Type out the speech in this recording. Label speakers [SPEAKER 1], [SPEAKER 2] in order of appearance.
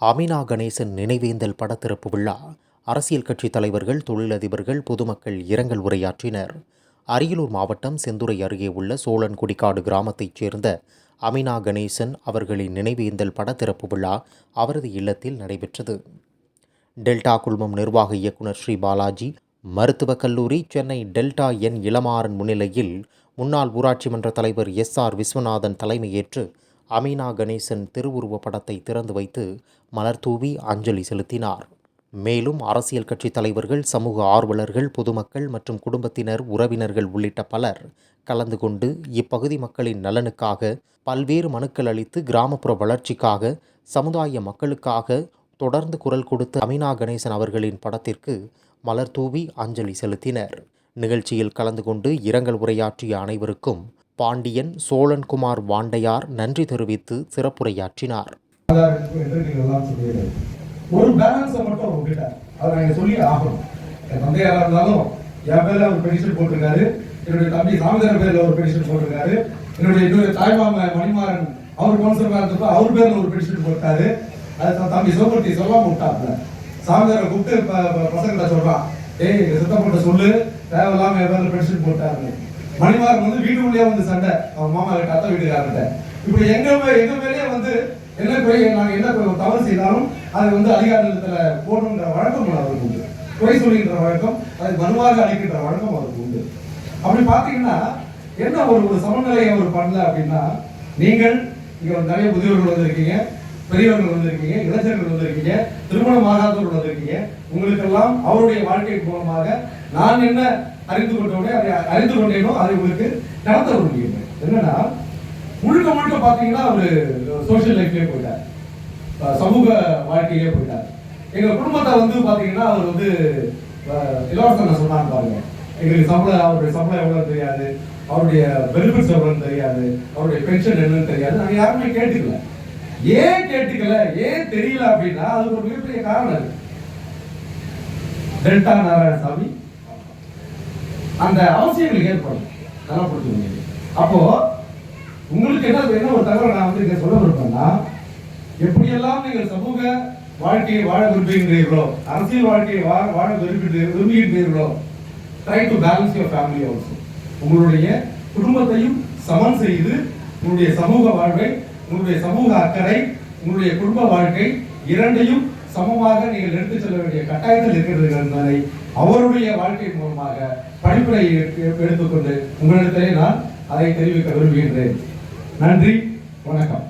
[SPEAKER 1] அமினா கணேசன் நினைவேந்தல் படத்திறப்பு விழா. அரசியல் கட்சித் தலைவர்கள் தொழிலதிபர்கள் பொதுமக்கள் இரங்கல் உரையாற்றினர். அரியலூர் மாவட்டம் செந்துறை அருகே உள்ள சோழன்குடிக்காடு கிராமத்தைச் சேர்ந்த அமினா கணேசன் அவர்களின் நினைவேந்தல் படத்திறப்பு விழா அவரது இல்லத்தில் நடைபெற்றது. டெல்டா குழுமம் நிர்வாக இயக்குனர் ஸ்ரீ பாலாஜி மருத்துவக் கல்லூரி சென்னை டெல்டா என் இளமாறன் முன்னிலையில் முன்னாள் ஊராட்சி மன்ற தலைவர் எஸ் ஆர் விஸ்வநாதன் தலைமையேற்று அமீனா கணேசன் திருவுருவப் படத்தை திறந்து வைத்து மலர்தூவி அஞ்சலி செலுத்தினார். மேலும் அரசியல் கட்சித் தலைவர்கள் சமூக ஆர்வலர்கள் பொதுமக்கள் மற்றும் குடும்பத்தினர் உறவினர்கள் உள்ளிட்ட பலர் கலந்து கொண்டு இப்பகுதி மக்களின் நலனுக்காக பல்வேறு மனுக்கள் அளித்து கிராமப்புற வளர்ச்சிக்காக சமுதாய மக்களுக்காக தொடர்ந்து குரல் கொடுத்து அமினா கணேசன் அவர்களின் படத்திற்கு மலர் தூவி அஞ்சலி செலுத்தினர். நிகழ்ச்சியில் கலந்து கொண்டு இரங்கல் உரையாற்றிய அனைவருக்கும் பாண்டியன் சோழன்குமார் வாண்டையார் நன்றி தெரிவித்து சிறப்புரையாற்றினார்.
[SPEAKER 2] ஒரு பேலன்ஸை மட்டும் உங்ககிட்ட அதை நாங்கள் சொல்லி ஆகணும். என் தந்தையாரா இருந்தாலும் என் பேரில் ஒரு பெடிஷன் போட்டிருக்காரு. என்னுடைய தம்பி சாமிதார பேரில் ஒரு பெடிஷன் போட்டிருக்காரு. என்னுடைய இன்னொரு தாய்மாம மணிமாறன் அவர் கவுன்சிலரா இருந்தப்போ அவர் பேரில் ஒரு பெடிஷன் போட்டாரு. அது தன் தம்பி சிவமூர்த்தி சொல்லாம விட்டாப்ல. சாமிதார கூப்பிட்டு ப- ப- பசங்கள்ட்ட ஏய் எங்க சித்தப்பட்ட சொல்லு. தேவையில்லாமல் என் பேரில் பெடிஷன் போட்டாருன்னு மணிமாறன் வந்து வீட்டுக்குள்ளேயே வந்து சண்டை. அவன் மாமா கிட்ட அத்தை வீட்டுக்காரர்கிட்ட. இப்போ எங்க எங்க மேலேயே வந்து என்ன குறை நாங்க என்ன தவறு செய்தாலும் அதை வந்து அதிகாரத்துல போடணுங்கிற வழக்கம் அவருக்கு உண்டு. குறை சொல்கின்ற வழக்கம் அதை மனுவாக அளிக்கின்ற வழக்கம் அவருக்கு உண்டு. அப்படி பாத்தீங்கன்னா என்ன ஒரு ஒரு சமநிலையை அவர் பண்ணல அப்படின்னா நீங்கள் இங்க வந்து நிறைய முதியோர்கள் வந்திருக்கீங்க பெரியவர்கள் வந்திருக்கீங்க இளைஞர்கள் வந்திருக்கீங்க திருமணம் ஆகாதவர்கள் வந்திருக்கீங்க உங்களுக்கெல்லாம் அவருடைய வாழ்க்கை மூலமாக நான் என்ன அறிந்து கொண்டவுடனே அதை அறிந்து கொண்டேனோ அதை உங்களுக்கு நடத்த விரும்புகிறேன். என்னன்னா முழுக்க முழுக்க பார்த்தீங்கன்னா அவர் சோஷியல் லைஃப்லேயே போயிட்டார். சமூக வாழ்க்கையிலே போயிட்டார். எங்கள் குடும்பத்தை வந்து பார்த்தீங்கன்னா அவர் வந்து இலவசம் சொன்னாங்க பாருங்க. எங்களுக்கு சம்பளம் அவருடைய சம்பளம் எவ்வளோன்னு தெரியாது. அவருடைய பெனிஃபிட்ஸ் எவ்வளோன்னு தெரியாது. அவருடைய பென்ஷன் என்னன்னு தெரியாது. நாங்கள் யாருமே கேட்டுக்கல. ஏன் கேட்டுக்கல? ஏன் தெரியல அப்படின்னா அது ஒரு மிகப்பெரிய காரணம் டெல்டா நாராயணசாமி அந்த அவசியங்கள் ஏற்படும். நல்லா புரிஞ்சுக்கோங்க அப்போ உங்களுக்கு என்ன என்ன ஒரு தகவல் நான் வந்து இங்க சொல்ல விருப்பம்னா எப்படியெல்லாம் நீங்கள் சமூக வாழ்க்கையை வாழ விரும்புகின்றீர்களோ அரசியல் வாழ்க்கையை வாழ வாழ விரும்புகின்ற விரும்புகின்றீர்களோ try to balance your family also உங்களுடைய குடும்பத்தையும் சமன் செய்து உங்களுடைய சமூக வாழ்வை உங்களுடைய சமூக அக்கறை உங்களுடைய குடும்ப வாழ்க்கை இரண்டையும் சமமாக நீங்கள் எடுத்துச் செல்ல வேண்டிய கட்டாயத்தில் இருக்கிறது என்பதை அவருடைய வாழ்க்கை மூலமாக படிப்பினை எடுத்துக்கொண்டு உங்களிடத்திலே நான் அதை தெரிவிக்க விரும்புகின்றேன். நன்றி வணக்கம்.